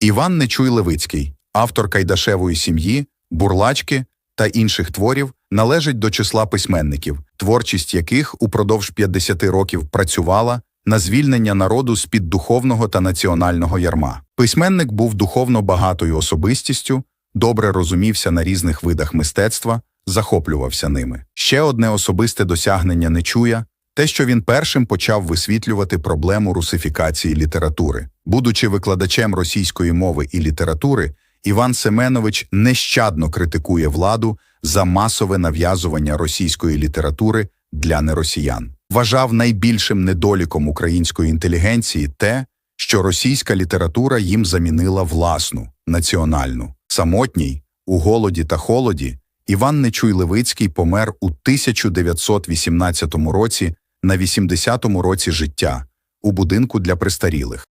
Іван Нечуй Левицький, автор Кайдашевої сім'ї, бурлачки та інших творів, належить до числа письменників, творчість яких упродовж 50 років працювала на звільнення народу з-під духовного та національного ярма. Письменник був духовно багатою особистістю, добре розумівся на різних видах мистецтва, захоплювався ними. Ще одне особисте досягнення Нечуя – те, що він першим почав висвітлювати проблему русифікації літератури. Будучи викладачем російської мови і літератури, Іван Семенович нещадно критикує владу за масове нав'язування російської літератури для неросіян. Вважав найбільшим недоліком української інтелігенції те, що російська література їм замінила власну, національну. Самотній, у голоді та холоді, Іван Нечуй Левицький помер у 1918 році на 80-му році життя у будинку для престарілих.